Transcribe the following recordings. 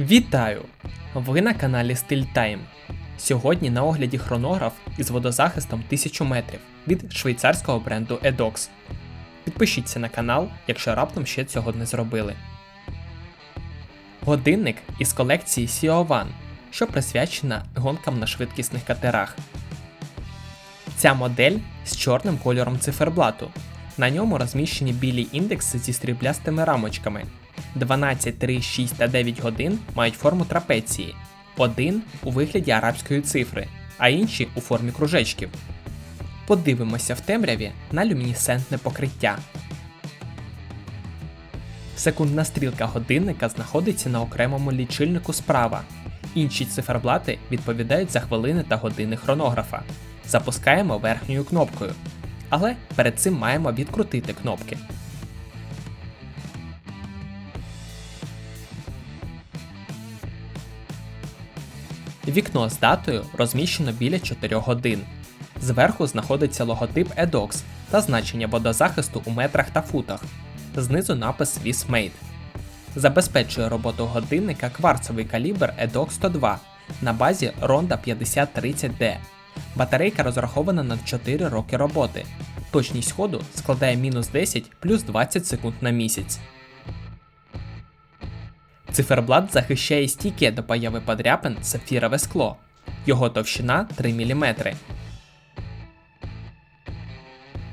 Вітаю! Ви на каналі Стиль Тайм. Сьогодні на огляді хронограф із водозахистом 1000 метрів від швейцарського бренду Edox. Підпишіться на канал, якщо раптом ще цього не зробили. Годинник із колекції One, що присвячена гонкам на швидкісних катерах. Ця модель з чорним кольором циферблату. На ньому розміщені білі індекси зі сріблястими рамочками. 12, 3, 6 та 9 годин мають форму трапеції, один у вигляді арабської цифри, а інші у формі кружечків. Подивимося в темряві на люмінесцентне покриття. Секундна стрілка годинника знаходиться на окремому лічильнику справа. Інші циферблати відповідають за хвилини та години хронографа. Запускаємо верхньою кнопкою. Але перед цим маємо відкрутити кнопки. Вікно з датою розміщено біля 4 годин. Зверху знаходиться логотип Edox та значення водозахисту у метрах та футах. Знизу напис Swiss Made. Забезпечує роботу годинника кварцевий калібр Edox 102 на базі Ronda 5030D. Батарейка розрахована на 4 роки роботи. Точність ходу складає мінус 10 плюс 20 секунд на місяць. Циферблат захищає стійке до появи подряпин сапфірове скло. Його товщина 3 мм.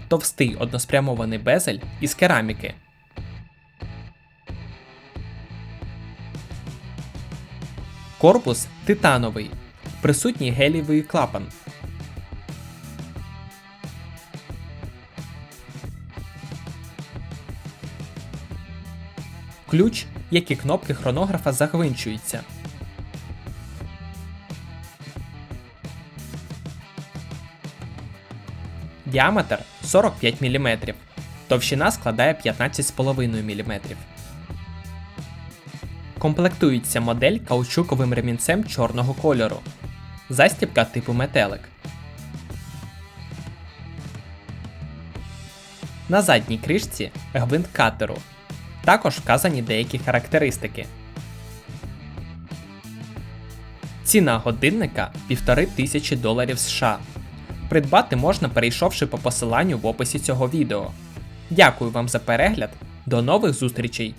Товстий односпрямований безель із кераміки. Корпус титановий. Присутній гелієвий клапан. Ключ, як і кнопки хронографа загвинчуються. Діаметр 45 мм. Товщина складає 15,5 мм. Комплектується модель каучуковим ремінцем чорного кольору. Застібка типу метелик. На задній кришці гвинт катеру. Також вказані деякі характеристики. Ціна годинника 1500 доларів США. Придбати можна перейшовши по посиланню в описі цього відео. Дякую вам за перегляд. До нових зустрічей!